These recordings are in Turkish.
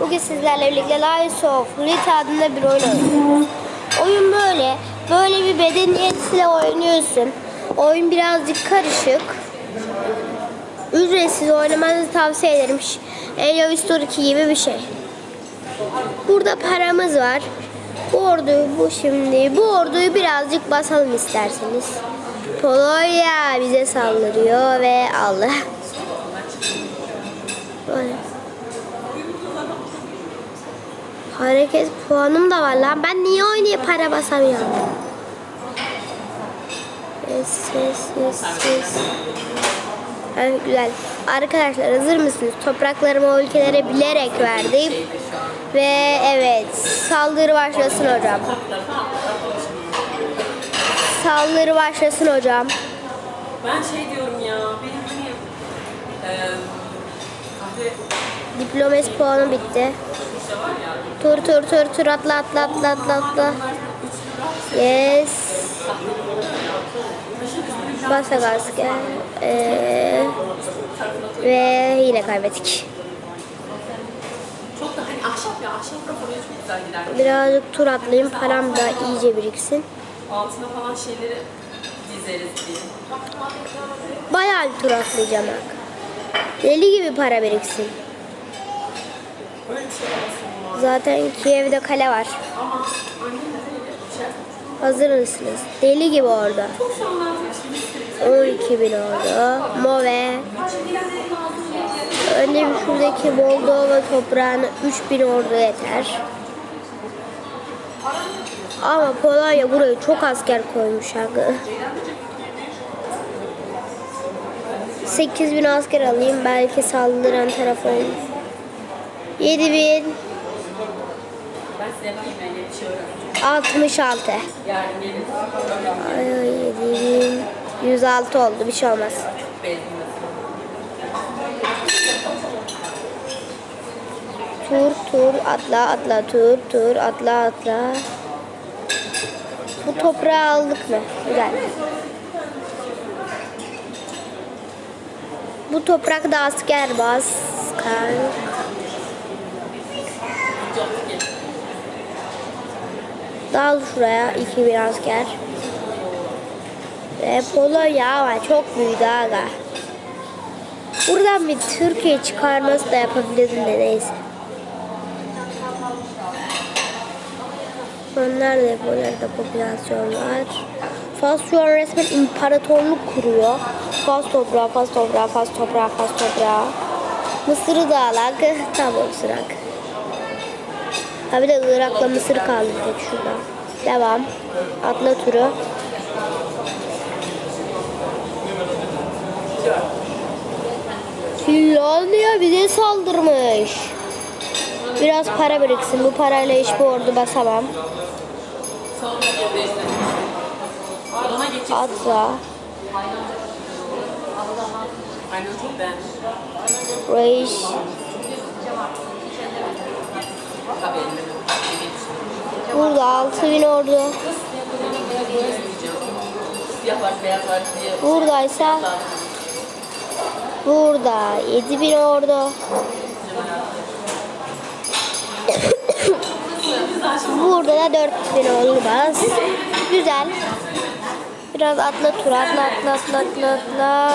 Bugün sizlerle birlikte Lies of Lit adında bir oyun oynuyoruz. Oyun böyle. Böyle bir bedeniyetle oynuyorsun. Oyun birazcık karışık. Ücretsiz oynamanızı tavsiye ederim. Of History 2 gibi bir şey. Burada paramız var. Bu orduyu bu şimdi. Bu orduyu birazcık basalım isterseniz. Polonya bize saldırıyor ve Allah. Böyle. Hareket puanım da var lan. Ben niye oynayıp para basamıyorum? Ses ses ses ses. Evet, güzel. Arkadaşlar hazır mısınız? Topraklarımı o ülkelere bilerek verdim. Ve evet saldırı başlasın hocam. Saldırı başlasın hocam. Ben şey diyorum ya, benim hani eee kahve Diplomasi puanı bitti. Tur tur tur tur atla atla atla atla atla. Yes. Basak asker. Ee, ve yine kaybettik. çok da hani. Birazcık tur atlayayım param da iyice biriksin. Altına falan şeyleri dizeriz diye. Bayağı bir tur atlayacağım bak. Deli gibi para biriksin. Öyle bir şey olmasın var. Zaten Kiev'de kale var. Hazır mısınız? Deli gibi orada. Çok şu an lazım işte 12 bin oldu. Move. Önce şuradaki Moldova toprağına 3000 ordu yeter. Ama Polonya buraya çok asker koymuş abi. 8000 asker alayım belki saldıran taraf olur. 7000 Ben size yapayım ben yeni bir şey öğreneceğim. 66. Yarın gelin. Ay 7000 106 oldu bir şey olmaz. Tur tur atla atla tur tur atla atla. Bu toprağı aldık mı? Güzel. Bu toprakta asker bas. Dal şuraya 2000 asker. Ve Polonya ama çok büyüdü aga. Buradan bir Türkiye çıkarması da yapabilirdim de neyse. Onlar da yapıyorlar da popülasyon var. Fas şu an resmen imparatorluk kuruyor. Fas toprağı, Fas toprağı, Fas toprağı, Fas toprağı. Mısır'ı da alak. Tamam sırak. Ha bir de Irak'la Mısır kaldı şurada. Devam. Atla turu. Finlandiya bize saldırmış. Biraz para biriksin. Bu parayla hiçbir ordu basamam. Atla. Reis. Burada 6000 ordu. Buradaysa burada 7000 ordu. Burada da 4000 ordu bas. Güzel. Biraz atla tur atla atla atla atla atla.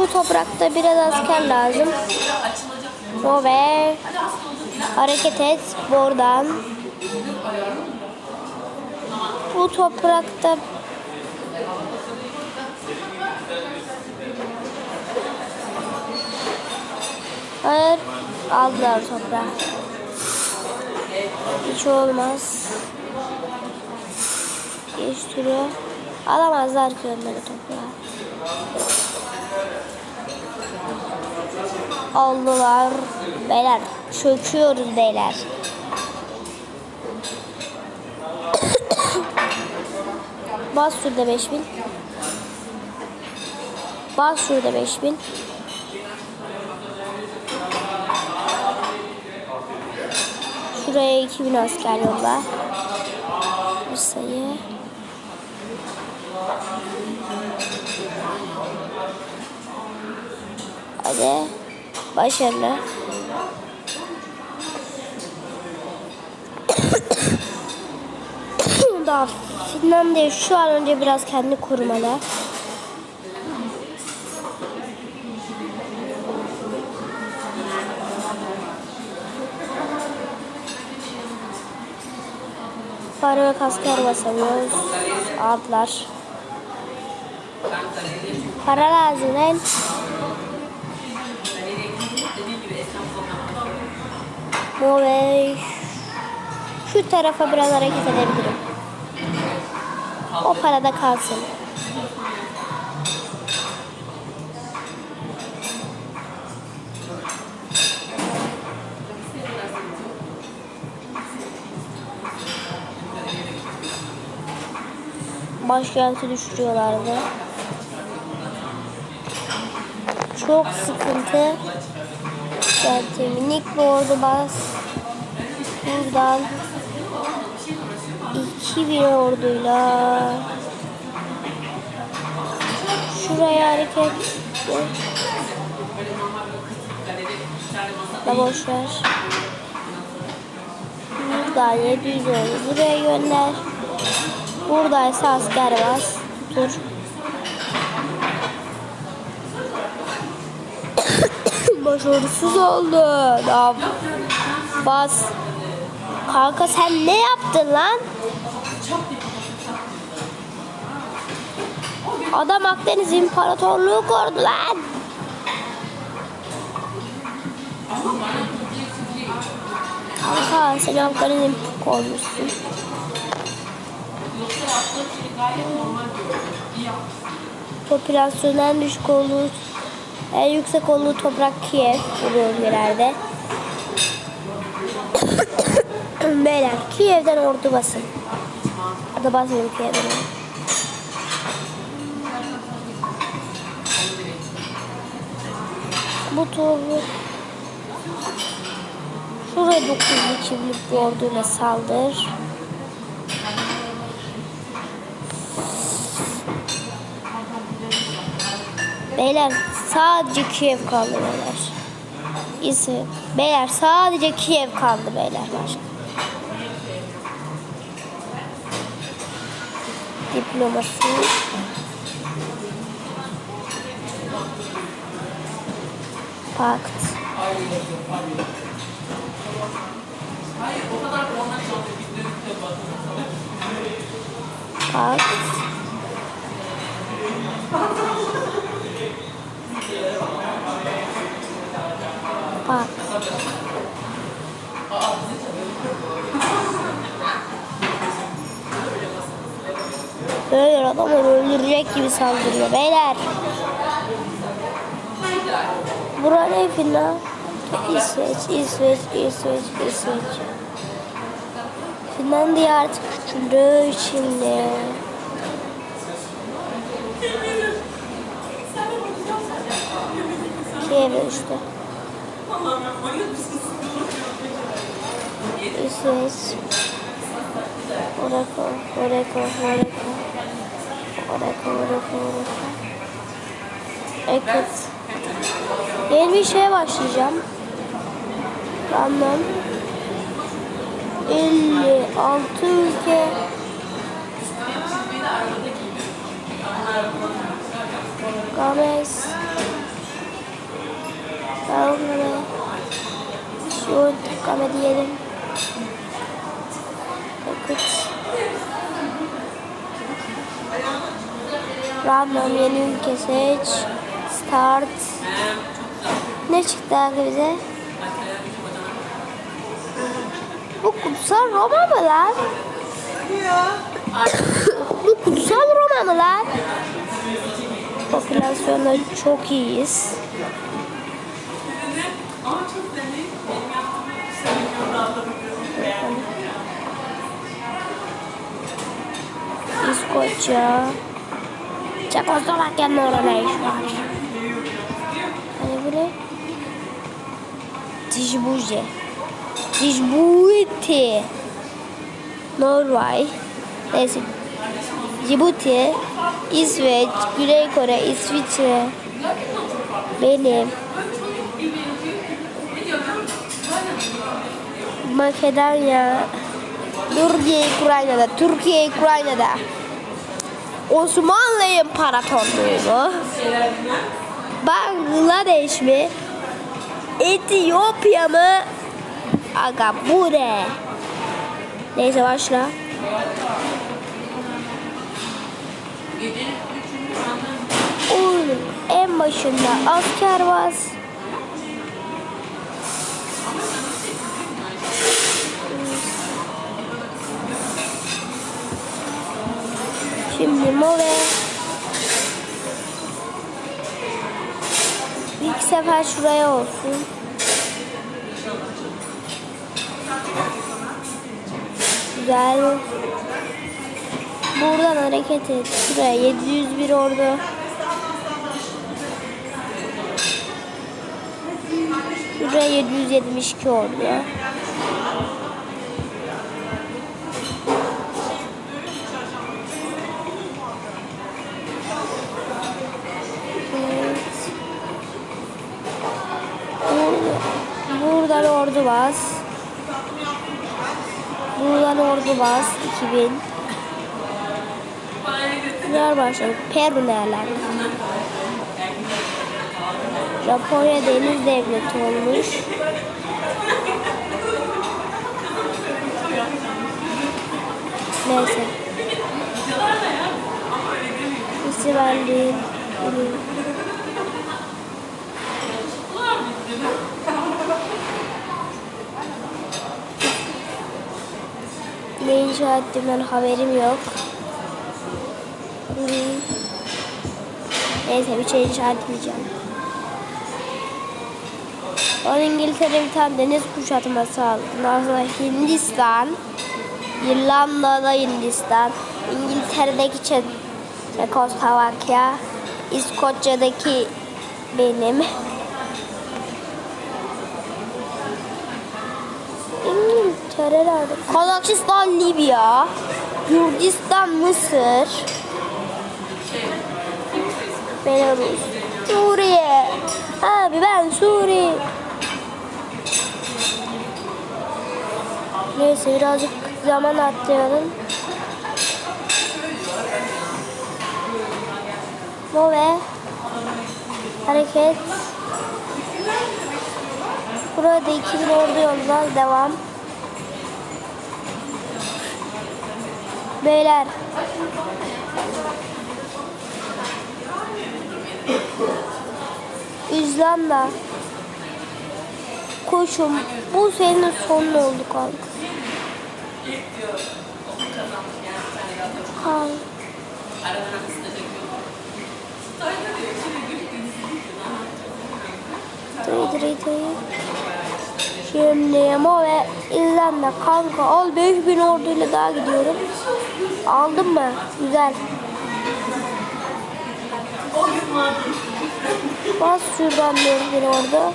Bu toprakta biraz asker lazım. O ve hareket et buradan. Bu toprakta Hayır, aldılar toprağı. Hiç olmaz. Geçtiriyor. Alamazlar ki onları toprağı. Aldılar. Beyler çöküyoruz beyler. Bas şurada 5000. Bas şurada 5000. Şuraya 2000 asker yolla. Bir sayı. Hadi. Başarılı. Daha Finlandiya şu an önce biraz kendi korumalı. Para ve asker basamıyoruz. Aldılar. Para lazım Move. Şu tarafa biraz hareket edebilirim. O parada kalsın. Başkenti düşürüyorlardı. Çok sıkıntı. Geldi minik bir ordu bas. Buradan 2000 orduyla şuraya hareket da boş ver. Buradan 700 ordu buraya gönder. Buradaysa asker bas. Dur. Başarısız oldu. Daha bas. Kanka sen ne yaptın lan? Adam Akdeniz İmparatorluğu kurdu lan. Kanka sen Akdeniz İmparatorluğu kurmuşsun. Popülasyonun en düşük olduğu, en yüksek olduğu toprak Kiev bu bölgelerde. Beyler Kiev'den ordu basın. Hadi basmayın Kiev'den. Bu tur Şuraya 9 kimlik bir orduyla saldır. Beyler sadece Kiev kaldı beyler. İsmi. Beyler sadece Kiev kaldı beyler başka. Diploması. Pakt. Pakt. Böyle adamlar öldürecek gibi saldırıyor beyler. Bura ne Finland? İsveç, İsveç, İsveç, İsveç. Finlandiya artık küçüldü şimdi. Kiev'e düştü. İsveç. Orako, Orako, Orako. Evet. Yeni bir şeye başlayacağım. Random. 56 ülke. Gomez. Belgrade. Şu Game diyelim. Random yeni ülke seç. Start. Ne çıktı abi bize? Bu kutsal Roma mı lan? Bu kutsal Roma mı lan? Popülasyonda çok iyiyiz. Ama Ne iş var? Hani bu ne? Djibouti. Djibouti. Norvay. Neyse. Cibuti, İsveç, Güney Kore, İsviçre, benim, Makedonya, Türkiye, Ukrayna'da, Türkiye, Ukrayna'da, Osmanlı İmparatorluğu mu? Bangladeş mi? Etiyopya mı? Aga bu ne? Neyse başla. Oğlum en başında asker var. Şimdi mole. İlk sefer şuraya olsun. Güzel. Buradan hareket et. Şuraya 701 orada. Şuraya 772 orada. Ordu bas. Buradan ordu bas 2000. Neler başladı? Peru ne? Japonya deniz devleti olmuş. Neyse. İsrail'in ne inşa ettiğimden haberim yok. Neyse bir şey inşa etmeyeceğim. O İngiltere bir tane deniz kuşatması aldı. Sonra Hindistan, İrlanda'da Hindistan, İngiltere'deki Çe Çekoslovakya, İskoçya'daki benim. İngiltere'lerde. Kazakistan, Libya, Gürcistan, Mısır, Belarus, Suriye. Abi ben Suriye. Neyse birazcık zaman atlayalım. Bu ve hareket. Burada 2000 ordu yoluna devam. Beyler. İzlanda. Koşun. Bu senin sonun oldu kanka. Kanka. Dırı dırı dırı. Şimdi Yama ve İzlanda kanka al 5000 orduyla daha gidiyorum. Aldın mı? Güzel. Bas şuradan 5000 orada.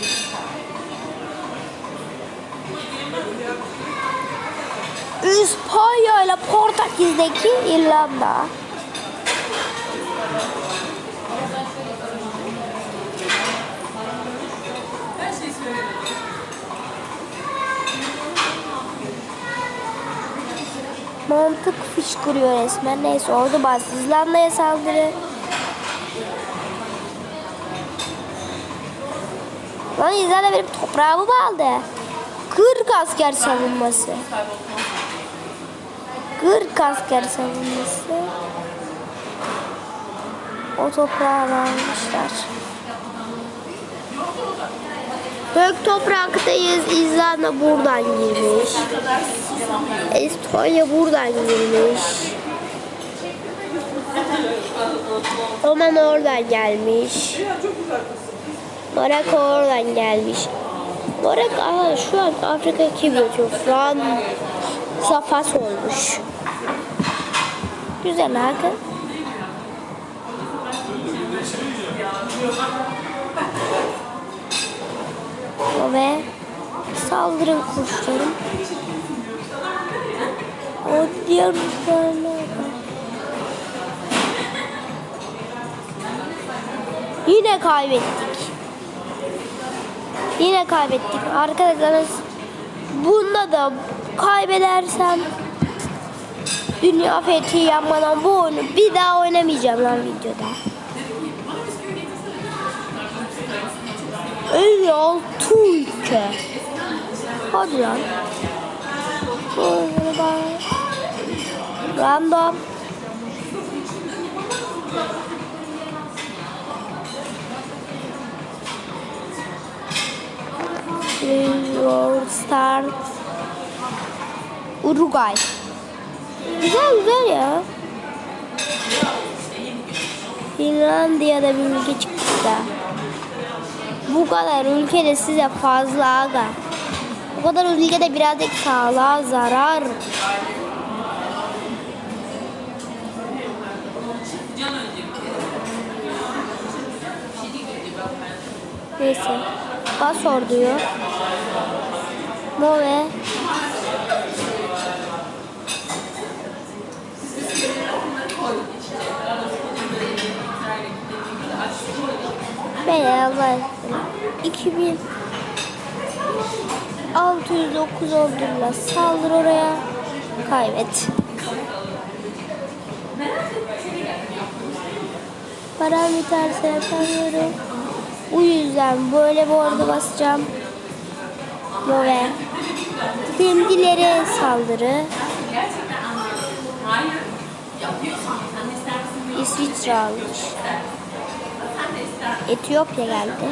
İspanya ile Portekiz'deki İrlanda. Mantık fışkırıyor resmen. Neyse ordu bas. İzlanda'ya saldırı. Lan İzlanda benim toprağımı mı aldı? 40 asker savunması. 40 asker savunması. O toprağı almışlar. Büyük topraktayız. İzlanda buradan girmiş. Estonya buradan girmiş. Roman oradan gelmiş. Monaco oradan gelmiş. Monaco aha, şu an Afrika kim yönetiyor? Fransa Fas olmuş. Güzel abi. Ve saldırın kuşlarım diğer rüzgarlar Yine kaybettik. Yine kaybettik. Arkadaşlar bunda da kaybedersem dünya fethi yapmadan bu oyunu bir daha oynamayacağım lan videoda. Öyle altı ülke. Hadi lan. Böyle bak. Random. Your start. Uruguay. Güzel güzel ya. Finlandiya'da bir ülke çıktı da. Bu kadar ülke de size fazla aga. Bu kadar ülke de birazcık sağlığa zarar. Neyse. Bas orduyu. Move. Ben Allah aşkına. 2000 609 orduyla saldır oraya. Kaybet. Param biterse yapamıyorum. Bu yüzden böyle bir ordu basacağım. Move. Kendilere saldırı. İsviçre almış. Etiyopya geldi.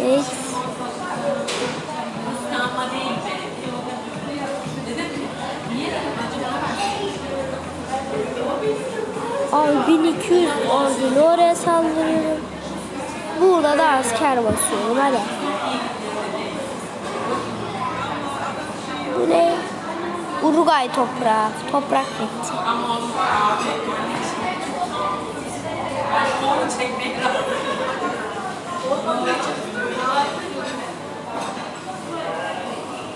Evet. Ay 1200 orduyla oraya saldırıyorum. Burada da asker basıyorum hadi. Bu ne? Uruguay toprağı. Toprak fethi.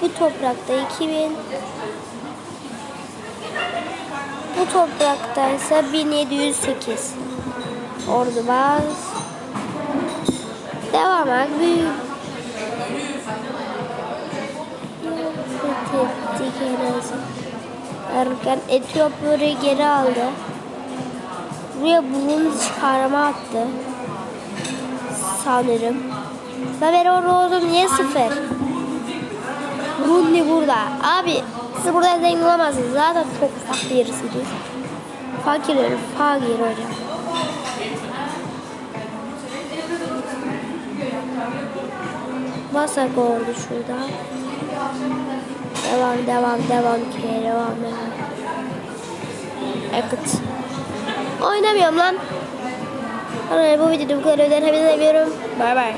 Bu toprakta 2000. Bu toprakta ise 1708. Ordubaz. Devam et. Erken Etiyopya'yı geri aldı. Buraya bulundu çıkarma attı. Sanırım. Haber orada oldum niye sıfır? Burundi burada. Abi siz burada zengin olamazsınız. Zaten çok fakir birisiniz. Fakir herif, fakir hocam. Basak oldu şurada. Devam, devam, devam ki, devam, devam. Evet. Oynamıyorum lan. Hadi bu videoda bu kadar. Hepinize seviyorum. Bay bay.